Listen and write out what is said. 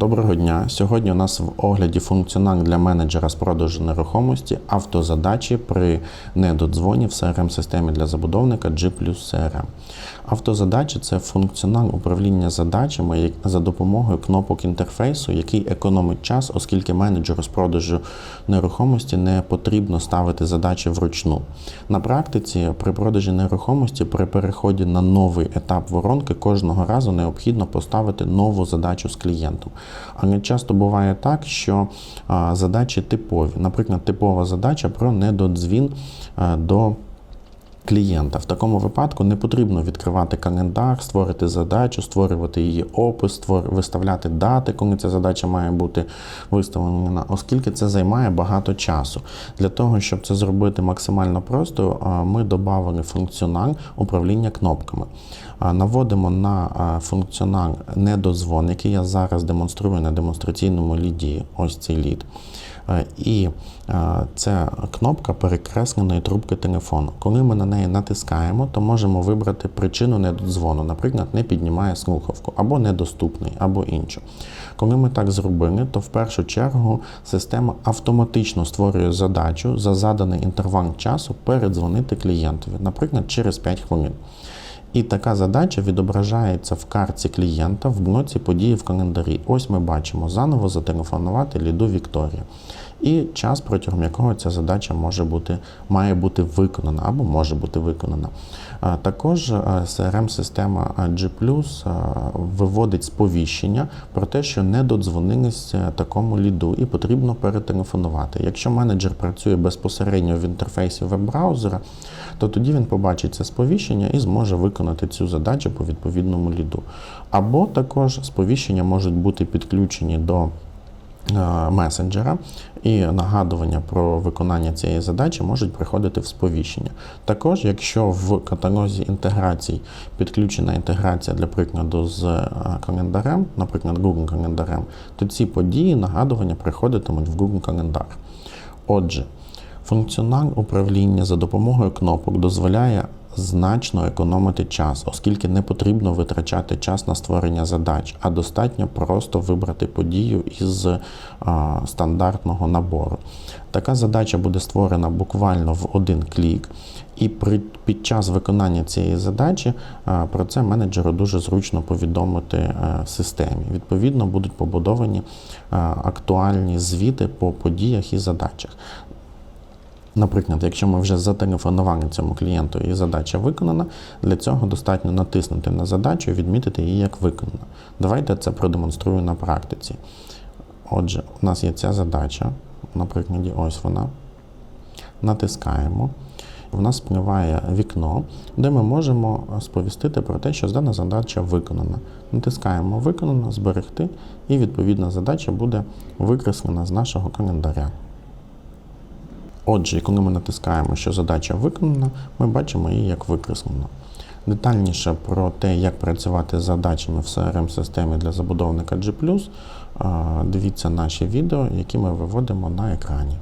Доброго дня! Сьогодні у нас в огляді функціонал для менеджера з продажу нерухомості автозадачі при недодзвоні в crm системі для забудовника G CRM. Автозадачі це функціонал управління задачами за допомогою кнопок інтерфейсу, який економить час, оскільки менеджеру з продажу нерухомості не потрібно ставити задачі вручну. На практиці при продажі нерухомості при переході на новий етап воронки кожного разу необхідно поставити нову задачу з клієнтом. Але часто буває так, що задачі типові. Наприклад, типова задача про недодзвін а, до клієнта. В такому випадку не потрібно відкривати календар, створити задачу, створювати її опис, створ- виставляти дати, коли ця задача має бути виставлена, оскільки це займає багато часу. Для того, щоб це зробити максимально просто, ми додали функціонал управління кнопками. Наводимо на функціонал недозвон, який я зараз демонструю на демонстраційному ліді. Ось цей лід. І це кнопка перекресленої трубки телефону. Коли ми на неї натискаємо, то можемо вибрати причину недодзвону, наприклад, не піднімає слухавку, або недоступний, або іншу. Коли ми так зробили, то в першу чергу система автоматично створює задачу за заданий інтервал часу передзвонити клієнтові, наприклад, через 5 хвилин. І така задача відображається в карті клієнта в блоці події в календарі. Ось ми бачимо заново зателефонувати Ліду Вікторія. І час, протягом якого ця задача може бути, має бути виконана або може бути виконана. Також CRM-система G виводить сповіщення про те, що не додзвонились е, такому ліду і потрібно перетелефонувати. Якщо менеджер працює безпосередньо в інтерфейсі веб-браузера, то тоді він побачить це сповіщення і зможе виконати цю задачу по відповідному ліду. Або також сповіщення можуть бути підключені до месенджера, і нагадування про виконання цієї задачі можуть приходити в сповіщення. Також, якщо в каталозі інтеграцій підключена інтеграція для прикладу з е, календарем, наприклад, Google календарем, то ці події нагадування приходитимуть в Google календар. Отже, функціонал управління за допомогою кнопок дозволяє значно економити час, оскільки не потрібно витрачати час на створення задач, а достатньо просто вибрати подію із а, стандартного набору. Така задача буде створена буквально в один клік, і при, під час виконання цієї задачі а, про це менеджеру дуже зручно повідомити а, системі. Відповідно, будуть побудовані а, актуальні звіти по подіях і задачах. Наприклад, якщо ми вже зателефонували цьому клієнту і задача виконана, для цього достатньо натиснути на задачу і відмітити її як виконана. Давайте це продемонструю на практиці. Отже, у нас є ця задача, на прикладі ось вона. Натискаємо. В нас спливає вікно, де ми можемо сповістити про те, що дана задача виконана. Натискаємо Виконано, зберегти, і відповідна задача буде викреслена з нашого календаря. Отже, коли ми натискаємо, що задача виконана, ми бачимо її як викреслено. Детальніше про те, як працювати з задачами в CRM-системі для забудовника G, дивіться наші відео, які ми виводимо на екрані.